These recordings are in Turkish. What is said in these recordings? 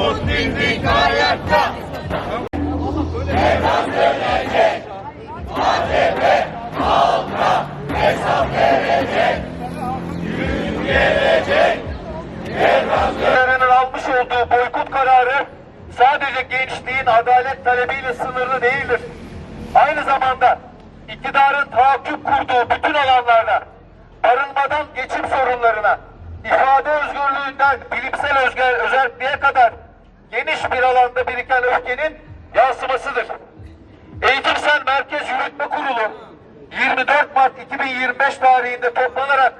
Muhsindik hayatta. Mevlam dönecek. AKP halka hesap verecek. Gün gelecek. Mevlam dönecek. almış olduğu boykot kararı sadece gençliğin adalet talebiyle sınırlı değildir. Aynı zamanda iktidarın tahakküm kurduğu bütün alanlarda barınmadan geçim sorunlarına, ifade özgürlüğünden bilimsel özgür, özelliğe kadar geniş bir alanda biriken öfkenin yansımasıdır. Eğitimsel Merkez Yürütme Kurulu 24 Mart 2025 tarihinde toplanarak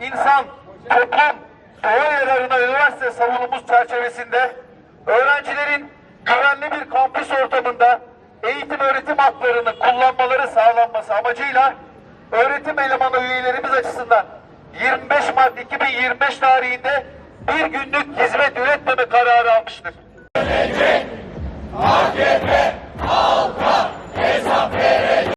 insan, toplum, doğa yararına üniversite savunumuz çerçevesinde öğrencilerin güvenli bir kampüs ortamında eğitim öğretim haklarını kullanmaları sağlanması amacıyla öğretim elemanı üyelerimiz açısından 25 Mart 2025 tarihinde bir günlük hizmet üretmeme kararı almıştır.